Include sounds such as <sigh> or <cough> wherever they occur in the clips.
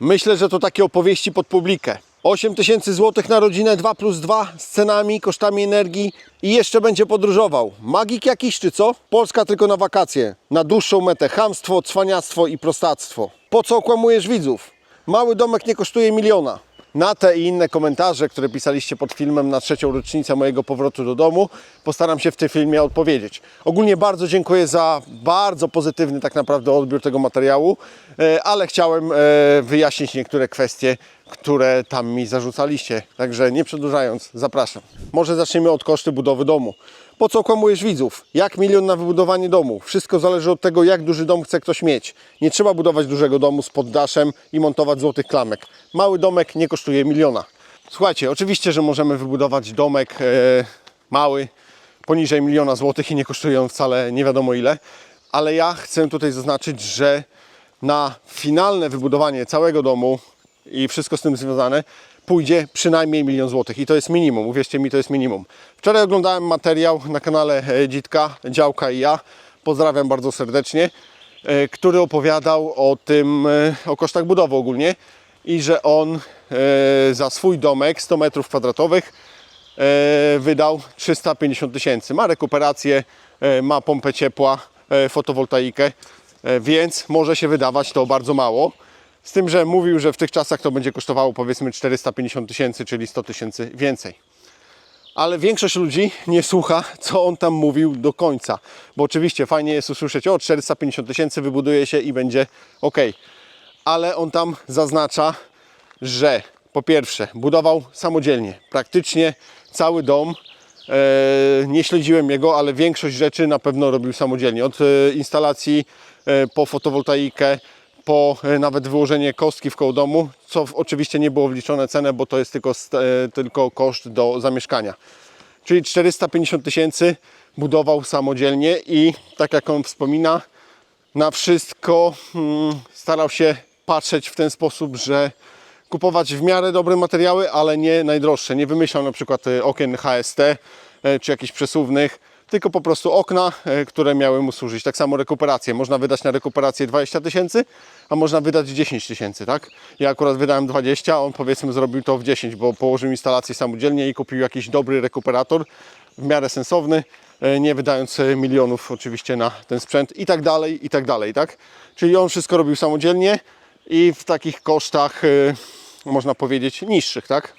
Myślę, że to takie opowieści pod publikę. 8 tysięcy złotych na rodzinę 2 plus 2 z cenami, kosztami energii i jeszcze będzie podróżował. Magik jakiś czy co? Polska tylko na wakacje. Na dłuższą metę chamstwo, cwaniactwo i prostactwo. Po co okłamujesz widzów? Mały domek nie kosztuje miliona. Na te i inne komentarze, które pisaliście pod filmem na trzecią rocznicę mojego powrotu do domu, postaram się w tym filmie odpowiedzieć. Ogólnie bardzo dziękuję za bardzo pozytywny tak naprawdę odbiór tego materiału, e, ale chciałem e, wyjaśnić niektóre kwestie, które tam mi zarzucaliście. Także nie przedłużając, zapraszam. Może zaczniemy od koszty budowy domu. Po co kłamujesz widzów? Jak milion na wybudowanie domu? Wszystko zależy od tego, jak duży dom chce ktoś mieć. Nie trzeba budować dużego domu z poddaszem i montować złotych klamek. Mały domek nie kosztuje miliona. Słuchajcie, oczywiście, że możemy wybudować domek e, mały, poniżej miliona złotych i nie kosztuje on wcale nie wiadomo ile, ale ja chcę tutaj zaznaczyć, że na finalne wybudowanie całego domu i wszystko z tym związane pójdzie przynajmniej milion złotych i to jest minimum, uwierzcie mi, to jest minimum. Wczoraj oglądałem materiał na kanale e, Dzitka, Działka i ja, pozdrawiam bardzo serdecznie, e, który opowiadał o tym, e, o kosztach budowy ogólnie i że on za swój domek 100 metrów kwadratowych wydał 350 tysięcy. Ma rekuperację, ma pompę ciepła, fotowoltaikę, więc może się wydawać to bardzo mało. Z tym, że mówił, że w tych czasach to będzie kosztowało powiedzmy 450 tysięcy, czyli 100 tysięcy więcej. Ale większość ludzi nie słucha, co on tam mówił do końca. Bo oczywiście fajnie jest usłyszeć, o 450 tysięcy wybuduje się i będzie ok. Ale on tam zaznacza, że po pierwsze budował samodzielnie, praktycznie cały dom. E, nie śledziłem jego, ale większość rzeczy na pewno robił samodzielnie. Od e, instalacji e, po fotowoltaikę, po e, nawet wyłożenie kostki w koło domu, co oczywiście nie było wliczone cenę, bo to jest tylko, e, tylko koszt do zamieszkania. Czyli 450 tysięcy budował samodzielnie i tak jak on wspomina, na wszystko mm, starał się patrzeć w ten sposób, że kupować w miarę dobre materiały, ale nie najdroższe. Nie wymyślał na przykład e, okien HST czy jakichś przesuwnych, tylko po prostu okna, e, które miały mu służyć. Tak samo rekuperację. Można wydać na rekuperację 20 tysięcy, a można wydać 10 tysięcy, tak? Ja akurat wydałem 20, a on powiedzmy zrobił to w 10, bo położył instalację samodzielnie i kupił jakiś dobry rekuperator, w miarę sensowny, e, nie wydając e, milionów oczywiście na ten sprzęt i tak dalej, i tak dalej, tak? Czyli on wszystko robił samodzielnie i w takich kosztach, można powiedzieć, niższych, tak?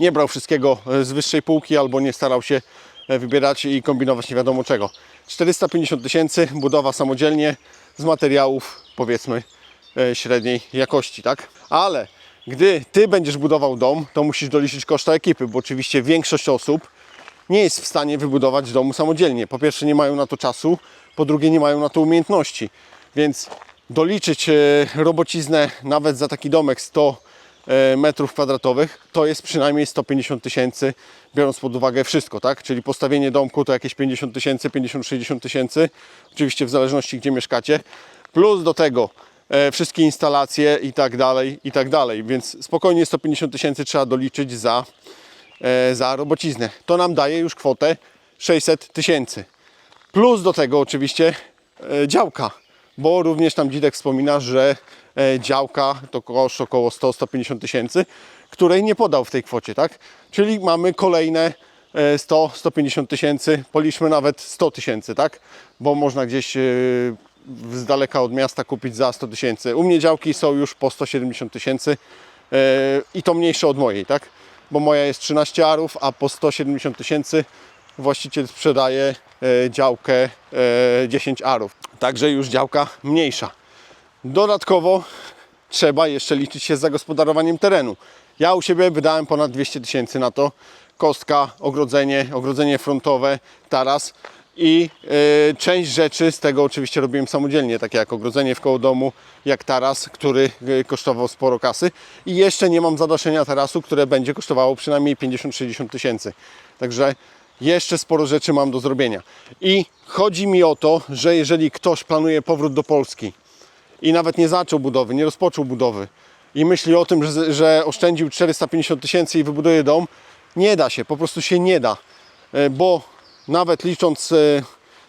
nie brał wszystkiego z wyższej półki albo nie starał się wybierać i kombinować nie wiadomo czego. 450 tysięcy budowa samodzielnie z materiałów powiedzmy e, średniej jakości, tak? Ale gdy Ty będziesz budował dom, to musisz doliczyć koszta ekipy, bo oczywiście większość osób nie jest w stanie wybudować domu samodzielnie. Po pierwsze nie mają na to czasu, po drugie nie mają na to umiejętności. Więc doliczyć e, robociznę nawet za taki domek 100 e, metrów kwadratowych to jest przynajmniej 150 tysięcy, biorąc pod uwagę wszystko, tak? Czyli postawienie domku to jakieś 50 tysięcy, 50-60 tysięcy, oczywiście w zależności gdzie mieszkacie, plus do tego e, wszystkie instalacje i tak dalej, i tak dalej, więc spokojnie 150 tysięcy trzeba doliczyć za, e, za robociznę. To nam daje już kwotę 600 tysięcy. Plus do tego oczywiście e, działka, bo również tam Dzidek wspomina, że e, działka to koszt około 100-150 tysięcy, której nie podał w tej kwocie, tak? Czyli mamy kolejne e, 100-150 tysięcy, policzmy nawet 100 tysięcy, tak? Bo można gdzieś e, z daleka od miasta kupić za 100 tysięcy. U mnie działki są już po 170 tysięcy e, i to mniejsze od mojej, tak? Bo moja jest 13 arów, a po 170 tysięcy właściciel sprzedaje e, działkę e, 10 arów. Także już działka mniejsza. Dodatkowo trzeba jeszcze liczyć się z zagospodarowaniem terenu. Ja u siebie wydałem ponad 200 tysięcy na to. Kostka, ogrodzenie, ogrodzenie frontowe, taras i e, część rzeczy z tego oczywiście robiłem samodzielnie, takie jak ogrodzenie w koło domu, jak taras, który e, kosztował sporo kasy i jeszcze nie mam zadaszenia tarasu, które będzie kosztowało przynajmniej 50-60 tysięcy. Także jeszcze sporo rzeczy mam do zrobienia. I chodzi mi o to, że jeżeli ktoś planuje powrót do Polski, i nawet nie zaczął budowy, nie rozpoczął budowy i myśli o tym, że, że oszczędził 450 tysięcy i wybuduje dom, nie da się, po prostu się nie da, E, bo nawet licząc, e,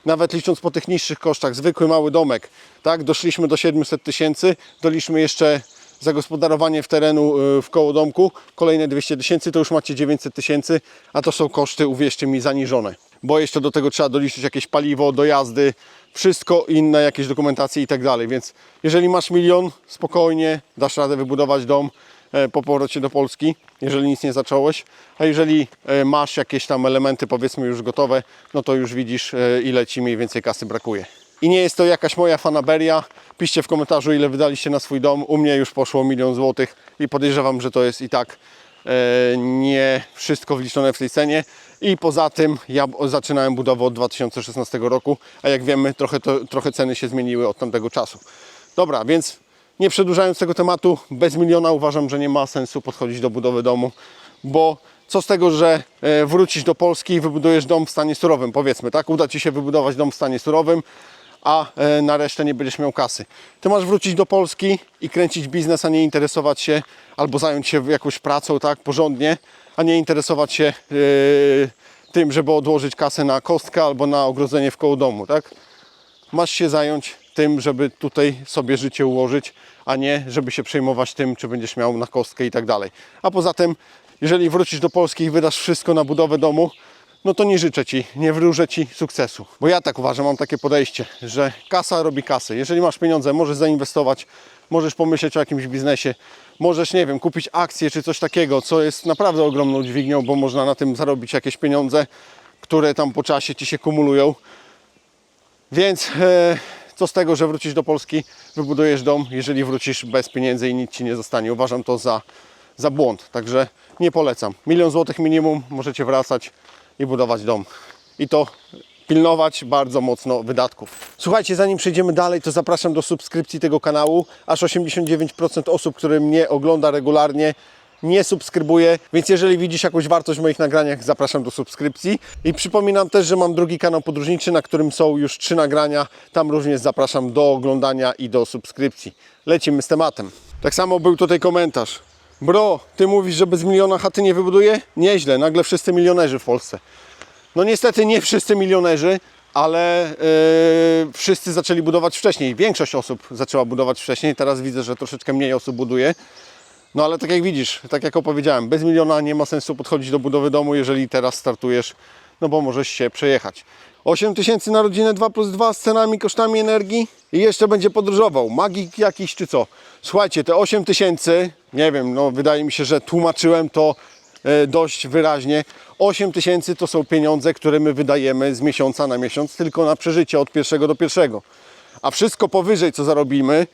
nawet licząc po tych niższych kosztach, zwykły mały domek, tak, doszliśmy do 700 tysięcy, doliczmy jeszcze zagospodarowanie w terenu y, w koło domku, kolejne 200 tysięcy, to już macie 900 tysięcy, a to są koszty, uwierzcie mi, zaniżone. Bo jeszcze do tego trzeba doliczyć jakieś paliwo, dojazdy, wszystko inne, jakieś dokumentacje i tak dalej. Więc jeżeli masz milion, spokojnie dasz radę wybudować dom e, po powrocie do Polski, jeżeli nic nie zacząłeś. A jeżeli e, masz jakieś tam elementy, powiedzmy już gotowe, no to już widzisz, e, ile ci mniej więcej kasy brakuje. I nie jest to jakaś moja fanaberia. Piszcie w komentarzu, ile wydaliście na swój dom. U mnie już poszło milion złotych i podejrzewam, że to jest i tak e, nie wszystko wliczone w tej cenie. I poza tym ja zaczynałem budowę od 2016 roku, a jak wiemy, trochę, to, trochę ceny się zmieniły od tamtego czasu. Dobra, więc nie przedłużając tego tematu, bez miliona uważam, że nie ma sensu podchodzić do budowy domu, bo co z tego, że e, wrócisz do Polski i wybudujesz dom w stanie surowym, powiedzmy, tak? Uda Ci się wybudować dom w stanie surowym, a e, na resztę nie będziesz miał kasy. Ty masz wrócić do Polski i kręcić biznes, a nie interesować się albo zająć się jakąś pracą, tak, porządnie, a nie interesować się e, tym, żeby odłożyć kasę na kostkę albo na ogrodzenie w koło domu, tak? Masz się zająć tym, żeby tutaj sobie życie ułożyć, a nie żeby się przejmować tym, czy będziesz miał na kostkę i tak dalej. A poza tym, jeżeli wrócisz do Polski i wydasz wszystko na budowę domu, no to nie życzę Ci, nie wróżę Ci sukcesu. Bo ja tak uważam, mam takie podejście, że kasa robi kasę. Jeżeli masz pieniądze, możesz zainwestować, możesz pomyśleć o jakimś biznesie, możesz, nie wiem, kupić akcje czy coś takiego, co jest naprawdę ogromną dźwignią, bo można na tym zarobić jakieś pieniądze, które tam po czasie Ci się kumulują. Więc e, co z tego, że wrócisz do Polski, wybudujesz dom, jeżeli wrócisz bez pieniędzy i nic ci nie zostanie. Uważam to za, za błąd, także nie polecam. Milion złotych minimum, możecie wracać i budować dom. I to pilnować bardzo mocno wydatków. Słuchajcie, zanim przejdziemy dalej, to zapraszam do subskrypcji tego kanału. Aż 89% osób, które mnie ogląda regularnie, nie subskrybuje, więc jeżeli widzisz jakąś wartość w moich nagraniach, zapraszam do subskrypcji. I przypominam też, że mam drugi kanał podróżniczy, na którym są już trzy nagrania. Tam również zapraszam do oglądania i do subskrypcji. Lecimy z tematem. Tak samo był tutaj komentarz. Bro, ty mówisz, że bez miliona chaty nie wybuduje? Nieźle, nagle wszyscy milionerzy w Polsce. No niestety nie wszyscy milionerzy, ale yy, wszyscy zaczęli budować wcześniej. Większość osób zaczęła budować wcześniej. Teraz widzę, że troszeczkę mniej osób buduje. No ale tak jak widzisz, tak jak opowiedziałem, bez miliona nie ma sensu podchodzić do budowy domu, jeżeli teraz startujesz, no bo możesz się przejechać. 8 tysięcy na rodzinę 2 plus 2 z cenami, kosztami energii i jeszcze będzie podróżował. Magik jakiś czy co? Słuchajcie, te 8 tysięcy, nie wiem, no wydaje mi się, że tłumaczyłem to e, dość wyraźnie. 8 tysięcy to są pieniądze, które my wydajemy z miesiąca na miesiąc tylko na przeżycie od pierwszego do pierwszego. A wszystko powyżej, co zarobimy,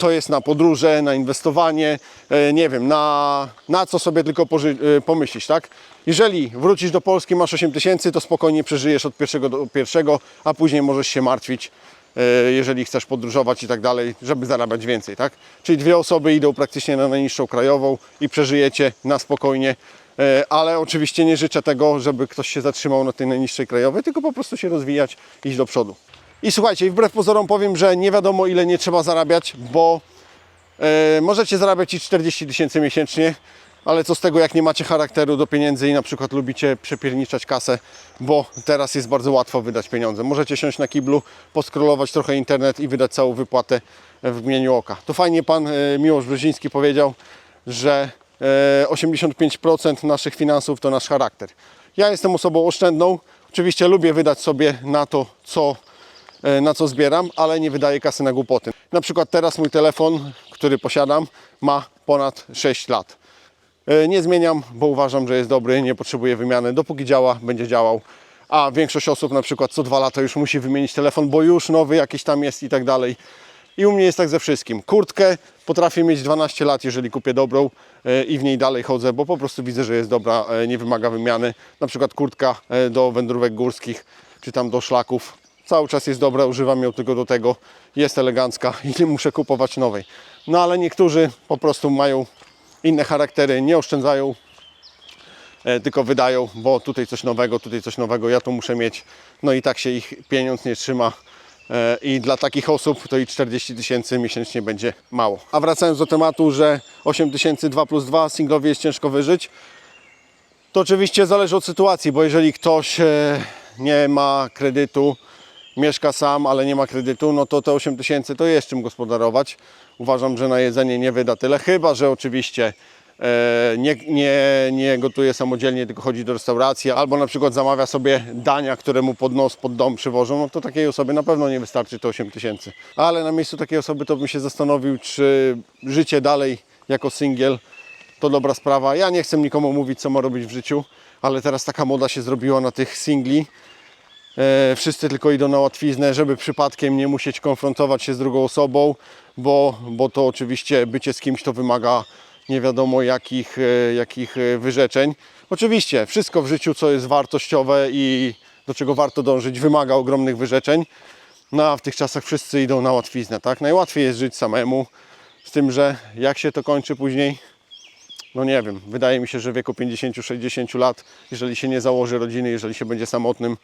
to jest na podróże, na inwestowanie, e, nie wiem, na, na co sobie tylko e, pomyślisz, tak? Jeżeli wrócisz do Polski, masz 8 tysięcy, to spokojnie przeżyjesz od pierwszego do pierwszego, a później możesz się martwić, e, jeżeli chcesz podróżować i tak dalej, żeby zarabiać więcej, tak? Czyli dwie osoby idą praktycznie na najniższą krajową i przeżyjecie na spokojnie, ale oczywiście nie życzę tego, żeby ktoś się zatrzymał na tej najniższej krajowej, tylko po prostu się rozwijać, iść do przodu. I słuchajcie, wbrew pozorom powiem, że nie wiadomo ile nie trzeba zarabiać, bo e, możecie zarabiać i 40 tysięcy miesięcznie, ale co z tego, jak nie macie charakteru do pieniędzy i na przykład lubicie przepierniczać kasę, bo teraz jest bardzo łatwo wydać pieniądze. Możecie siąść na kiblu, poskrolować trochę internet i wydać całą wypłatę w mgnieniu oka. To fajnie pan e, Miłosz Brzeziński powiedział, że e, 85% naszych finansów to nasz charakter. Ja jestem osobą oszczędną, oczywiście lubię wydać sobie na to, co e, na co zbieram, ale nie wydaję kasy na głupoty. Na przykład teraz mój telefon, który posiadam, ma ponad 6 lat. E, Nie zmieniam, bo uważam, że jest dobry, nie potrzebuje wymiany. Dopóki działa, będzie działał. A większość osób na przykład co dwa lata już musi wymienić telefon, bo już nowy jakiś tam jest i tak dalej. I u mnie jest tak ze wszystkim. Kurtkę potrafię mieć 12 lat, jeżeli kupię dobrą e, i w niej dalej chodzę, bo po prostu widzę, że jest dobra, e, nie wymaga wymiany. Na przykład kurtka e, do wędrówek górskich, czy tam do szlaków. Cały czas jest dobra, używam ją tylko do tego. Jest elegancka <laughs> i nie muszę kupować nowej. No ale niektórzy po prostu mają inne charaktery, nie oszczędzają, e, tylko wydają, bo tutaj coś nowego, tutaj coś nowego, ja to muszę mieć. No i tak się ich pieniądz nie trzyma. E, I dla takich osób to i 40 tysięcy miesięcznie będzie mało. A wracając do tematu, że 8 tysięcy 2 plus 2 singlowi jest ciężko wyżyć, to oczywiście zależy od sytuacji, bo jeżeli ktoś e, nie ma kredytu, mieszka sam, ale nie ma kredytu, no to te 8 tysięcy to jest czym gospodarować. Uważam, że na jedzenie nie wyda tyle, chyba że oczywiście e, nie, nie, nie gotuje samodzielnie, tylko chodzi do restauracji, albo na przykład zamawia sobie dania, które mu pod nos, pod dom przywożą, no to takiej osobie na pewno nie wystarczy te 8 tysięcy. Ale na miejscu takiej osoby to bym się zastanowił, czy życie dalej jako singiel to dobra sprawa. Ja nie chcę nikomu mówić, co ma robić w życiu, ale teraz taka moda się zrobiła na tych singli. E, wszyscy tylko idą na łatwiznę, żeby przypadkiem nie musieć konfrontować się z drugą osobą, bo, bo to oczywiście bycie z kimś to wymaga nie wiadomo jakich, e, jakich e, wyrzeczeń. Oczywiście wszystko w życiu, co jest wartościowe i do czego warto dążyć, wymaga ogromnych wyrzeczeń. No a w tych czasach wszyscy idą na łatwiznę, tak? Najłatwiej jest żyć samemu, z tym, że jak się to kończy później, no nie wiem, wydaje mi się, że w wieku 50-60 lat, jeżeli się nie założy rodziny, jeżeli się będzie samotnym,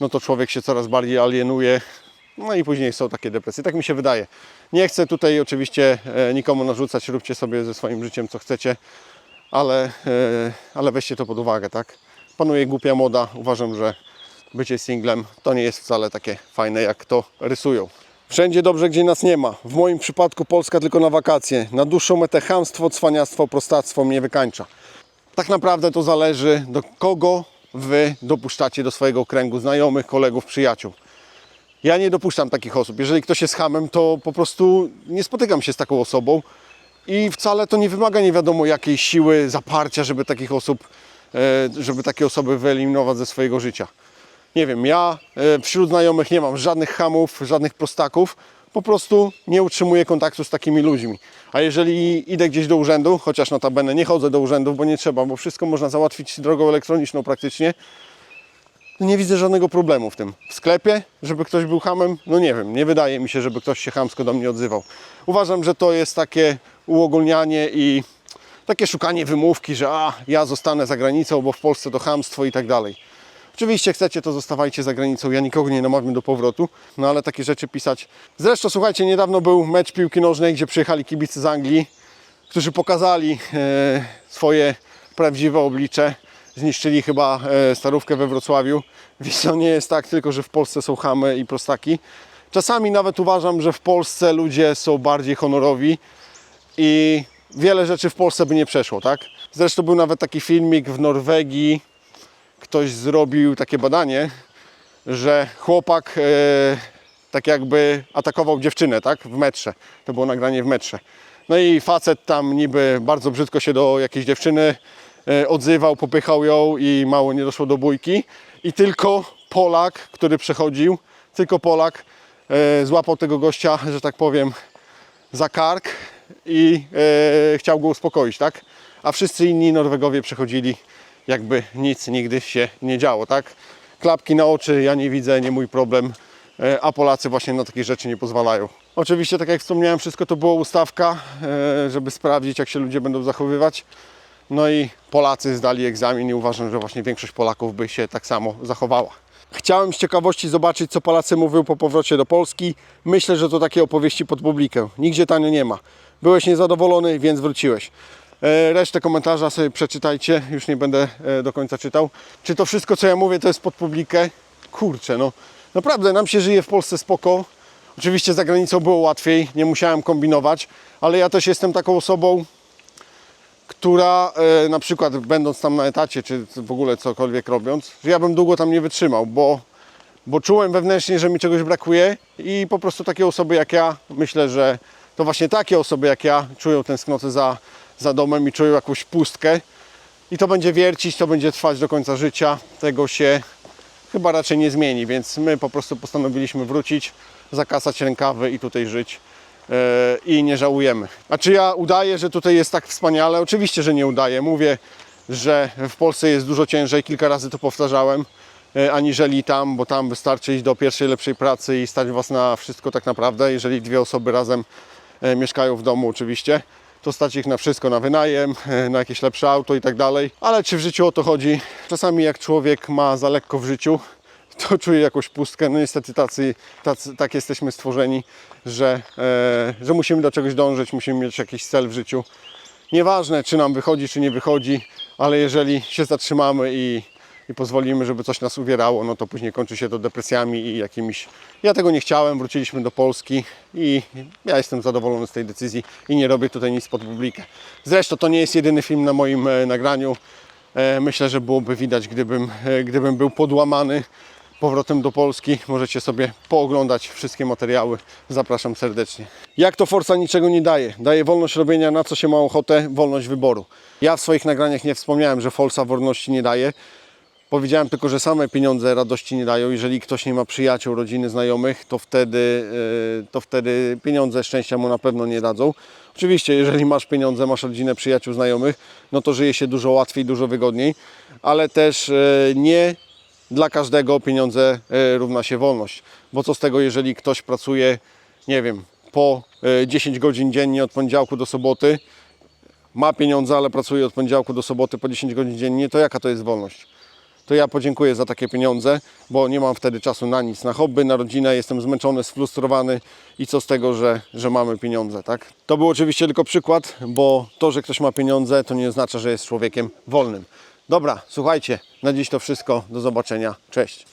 no to człowiek się coraz bardziej alienuje, no i później są takie depresje. Tak mi się wydaje. Nie chcę tutaj oczywiście e, nikomu narzucać, róbcie sobie ze swoim życiem co chcecie, ale, e, ale weźcie to pod uwagę, tak? Panuje głupia moda. Uważam, że bycie singlem to nie jest wcale takie fajne, jak to rysują. Wszędzie dobrze, gdzie nas nie ma. W moim przypadku Polska tylko na wakacje. Na dłuższą metę chamstwo, cwaniactwo, prostactwo mnie wykańcza. Tak naprawdę to zależy, do kogo Wy dopuszczacie do swojego kręgu znajomych, kolegów, przyjaciół. Ja nie dopuszczam takich osób. Jeżeli ktoś jest hamem, to po prostu nie spotykam się z taką osobą i wcale to nie wymaga nie wiadomo jakiej siły, zaparcia, żeby takich osób, e, żeby takie osoby wyeliminować ze swojego życia. Nie wiem, ja e, wśród znajomych nie mam żadnych hamów, żadnych prostaków, po prostu nie utrzymuję kontaktu z takimi ludźmi. A jeżeli idę gdzieś do urzędu, chociaż notabene nie chodzę do urzędów, bo nie trzeba, bo wszystko można załatwić drogą elektroniczną praktycznie, nie widzę żadnego problemu w tym. W sklepie, żeby ktoś był hamem, no nie wiem, nie wydaje mi się, żeby ktoś się hamsko do mnie odzywał. Uważam, że to jest takie uogólnianie i takie szukanie wymówki, że a, ja zostanę za granicą, bo w Polsce to hamstwo i tak dalej. Oczywiście chcecie, to zostawajcie za granicą, ja nikogo nie namawiam do powrotu, no ale takie rzeczy pisać. Zresztą słuchajcie, niedawno był mecz piłki nożnej, gdzie przyjechali kibice z Anglii, którzy pokazali e, swoje prawdziwe oblicze. Zniszczyli chyba e, starówkę we Wrocławiu. <laughs> Więc to nie jest tak tylko, że w Polsce są chamy i prostaki. Czasami nawet uważam, że w Polsce ludzie są bardziej honorowi i wiele rzeczy w Polsce by nie przeszło, tak? Zresztą był nawet taki filmik w Norwegii, ktoś zrobił takie badanie, że chłopak e, tak jakby atakował dziewczynę, tak? W metrze. To było nagranie w metrze. No i facet tam niby bardzo brzydko się do jakiejś dziewczyny e, odzywał, popychał ją i mało nie doszło do bójki. I tylko Polak, który przechodził, tylko Polak e, złapał tego gościa, że tak powiem, za kark i e, chciał go uspokoić, tak? A wszyscy inni Norwegowie przechodzili jakby nic nigdy się nie działo, tak? Klapki na oczy, ja nie widzę, nie mój problem, e, a Polacy właśnie na takie rzeczy nie pozwalają. Oczywiście, tak jak wspomniałem, wszystko to była ustawka, e, żeby sprawdzić, jak się ludzie będą zachowywać. No i Polacy zdali egzamin i uważam, że właśnie większość Polaków by się tak samo zachowała. Chciałem z ciekawości zobaczyć, co Polacy mówią po powrocie do Polski. Myślę, że to takie opowieści pod publikę. Nigdzie tanio nie ma. Byłeś niezadowolony, więc wróciłeś. E, Resztę komentarza sobie przeczytajcie, już nie będę e, do końca czytał. Czy to wszystko, co ja mówię, to jest pod publikę? Kurczę, no naprawdę nam się żyje w Polsce spoko. Oczywiście za granicą było łatwiej, nie musiałem kombinować, ale ja też jestem taką osobą, która e, na przykład będąc tam na etacie, czy w ogóle cokolwiek robiąc, że ja bym długo tam nie wytrzymał, bo, bo czułem wewnętrznie, że mi czegoś brakuje i po prostu takie osoby jak ja, myślę, że to właśnie takie osoby jak ja czują tęsknotę za, za domem i czują jakąś pustkę i to będzie wiercić, to będzie trwać do końca życia, tego się chyba raczej nie zmieni, więc my po prostu postanowiliśmy wrócić, zakasać rękawy i tutaj żyć e, i nie żałujemy. A czy ja udaję, że tutaj jest tak wspaniale? Oczywiście, że nie udaję. Mówię, że w Polsce jest dużo ciężej, kilka razy to powtarzałem, e, aniżeli tam, bo tam wystarczy iść do pierwszej lepszej pracy i stać Was na wszystko tak naprawdę, jeżeli dwie osoby razem e, mieszkają w domu oczywiście to stać ich na wszystko, na wynajem, e, na jakieś lepsze auto i tak dalej. Ale czy w życiu o to chodzi? Czasami jak człowiek ma za lekko w życiu, to czuje jakąś pustkę. No niestety tacy, tacy, tak jesteśmy stworzeni, że, e, że musimy do czegoś dążyć, musimy mieć jakiś cel w życiu. Nieważne, czy nam wychodzi, czy nie wychodzi, ale jeżeli się zatrzymamy i i pozwolimy, żeby coś nas uwierało, no to później kończy się to depresjami i jakimiś... Ja tego nie chciałem, wróciliśmy do Polski i ja jestem zadowolony z tej decyzji i nie robię tutaj nic pod publikę. Zresztą to nie jest jedyny film na moim e, nagraniu. E, Myślę, że byłoby widać, gdybym, e, gdybym był podłamany powrotem do Polski. Możecie sobie pooglądać wszystkie materiały. Zapraszam serdecznie. Jak to Forza niczego nie daje? Daje wolność robienia na co się ma ochotę, wolność wyboru. Ja w swoich nagraniach nie wspomniałem, że Forza wolności nie daje. Powiedziałem tylko, że same pieniądze radości nie dają. Jeżeli ktoś nie ma przyjaciół, rodziny, znajomych, to wtedy, yy, to wtedy pieniądze szczęścia mu na pewno nie dadzą. Oczywiście, jeżeli masz pieniądze, masz rodzinę, przyjaciół, znajomych, no to żyje się dużo łatwiej, dużo wygodniej, ale też yy, nie dla każdego pieniądze yy, równa się wolność. Bo co z tego, jeżeli ktoś pracuje, nie wiem, po yy, 10 godzin dziennie od poniedziałku do soboty, ma pieniądze, ale pracuje od poniedziałku do soboty po 10 godzin dziennie, to jaka to jest wolność? To ja podziękuję za takie pieniądze, bo nie mam wtedy czasu na nic, na hobby, na rodzinę, jestem zmęczony, sfrustrowany i co z tego, że, że mamy pieniądze, tak? To był oczywiście tylko przykład, bo to, że ktoś ma pieniądze, to nie oznacza, że jest człowiekiem wolnym. Dobra, słuchajcie, na dziś to wszystko, do zobaczenia, cześć.